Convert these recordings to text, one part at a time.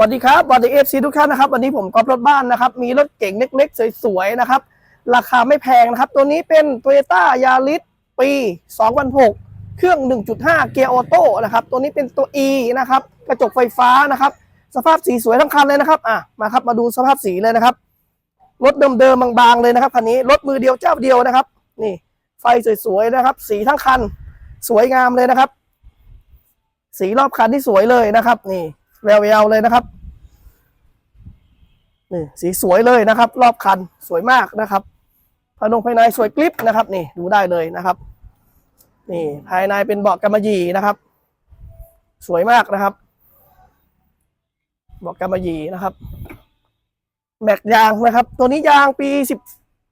สวัสดีครับสวัสดีเอฟซีทุกท่านนะครับวันนี้ผมกอล์ฟรถบ้านนะครับ มีรถเก๋งเล็กๆ สวยๆนะครับ ราคาไม่แพงนะครับ ตัวนี้เป็น Toyota Yaris ปี 2006 เครื่อง 1.5 เกียร์ออโต้นะครับ ตัวนี้เป็นตัว E นะครับ กระจกไฟฟ้านะครับ สภาพสีสวยทั้งคันเลยนะครับอะมาครับมาดูสภาพสีเลยนะครับ รถเดิมๆบางๆเลยนะครับคันนี้รถมือเดียวเจ้าเดียวนะครับ นี่ ไฟสวยๆนะครับ สีทั้งคัน สวยงามเลยนะครับ สีรอบคันที่สวยเลยนะครับ นี่ แววๆเลยนะครับนี่สีสวยเลยนะครับ รอบคันสวยมากนะครับภายนงภายในสวยกริปนะครับ นี่ดูได้เลยนะครับ นี่ภายในเป็นเบาะกำมะหยี่นะครับ สวยมากนะครับเบาะกำมะหยี่นะครับ แม็กยางนะครับ ตัวนี้ยางปีสิบ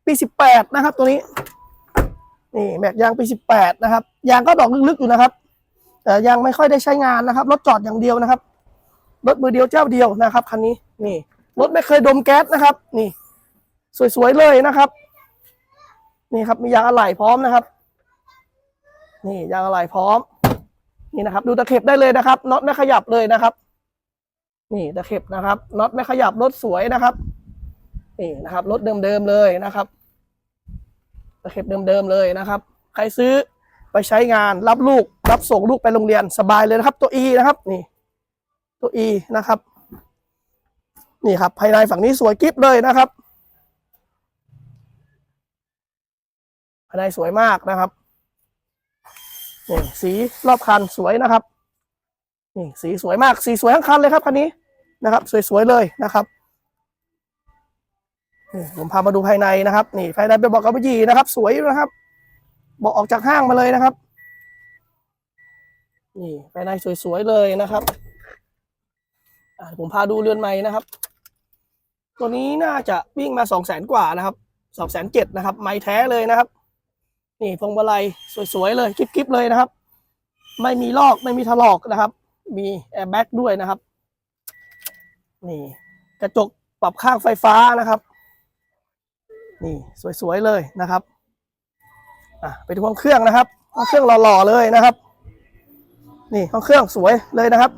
ปีสิบแปดนะครับ ตัวนี้ นี่แม็กยางปีสิบแปดนะครับยางก็ดอกลึกๆอยู่นะครับแต่ยังไม่ค่อยได้ใช้งานนะครับรถจอดอย่างเดียวนะครับ รถมือเดียวเจ้าเดียวนะครับคันนี้นี่รถไม่เคยดมแก๊สนะครับ นี่ สวยๆเลยนะครับ นี่ครับมียางอะไหล่พร้อมนะครับ นี่ยางอะไหล่พร้อม นี่นะครับ ดูตะเข็บได้เลยนะครับน็อตไม่ขยับเลยนะครับ นี่ตะเข็บนะครับน็อตไม่ขยับรถสวยนะครับนี่นะครับรถเดิมๆเลยนะครับตะเข็บเดิมๆเลยนะครับ ใครซื้อไปใช้งานรับลูก รับส่งลูกไปโรงเรียนสบายเลยนะครับ ตัว E นะครับนี่ ตัว E นะครับ นี่ครับ ภายในฝั่งนี้สวยกิ๊บเลยนะครับ ภายในสวยมากนะครับนี่สีรอบคันสวยนะครับนี่สีสวยมากสีสวยทั้งคันเลยครับคันนี้นะครับ สวยๆเลยนะครับนี่ผมพามาดูภายในนะครับ นี่ภายในเป็นเบอกกระบะยีนะครับ สวยนะครับเบอกออกจากห้างมาเลยนะครับ นี่ภายในสวยๆเลยนะครับ ผมพาดูเรือนใหม่นะครับ ตัวนี้น่าจะวิ่งมาสองแสนกว่านะครับสองแสนเจ็ดนะครับ ไม้แท้เลยนะครับ นี่พวงมาลัยสวยๆเลยกิ๊บๆเลยนะครับ ไม่มีลอกไม่มีถลอกนะครับ มีแอร์แบ็กด้วยนะครับ นี่กระจกปรับข้างไฟฟ้านะครับ นี่สวยๆเลยนะครับอะไปดูห้องเครื่องนะครับห้องเครื่องหล่อๆเลยนะครับ นี่ห้องเครื่องสวยเลยนะครับ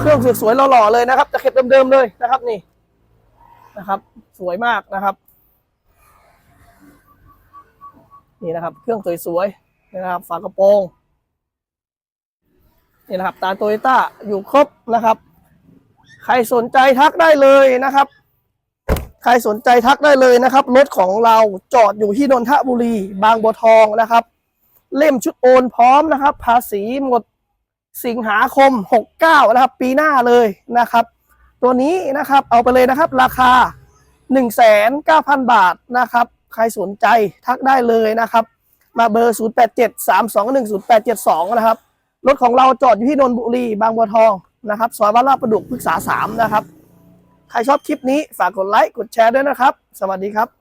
เครื่องสวยๆหล่อๆเลยนะครับตะเข็บเดิมๆเลยนะครับนี่นะครับ สวยมากนะครับ นี่นะครับ เครื่องสวยๆนะครับ ฝากระโปรงนี่นะครับ ตาโตโยต้าอยู่ครบนะครับ ใครสนใจทักได้เลยนะครับ ใครสนใจทักได้เลยนะครับ รถของเราจอดอยู่ที่นนทบุรี บางบัวทองนะครับ เล่มชุดโอนพร้อมนะครับ ภาษีหมด สิงหาคม 69 นะครับ ปีหน้าเลยนะครับ ตัวนี้นะครับเอาไปเลยนะครับ ราคา 1 9 0 0 0 บาทนะครับ ใครสนใจทักได้เลยนะครับ มาเบอร์ 0873210872 นะครับ รถของเราจอดอยู่ที่นนทบุรี บางบัวทองนะครับซอยบ้านลาดประดุกพฤกษา 3 นะครับ ใครชอบคลิปนี้ฝากกดไลค์กดแชร์ด้วยนะครับ สวัสดีครับ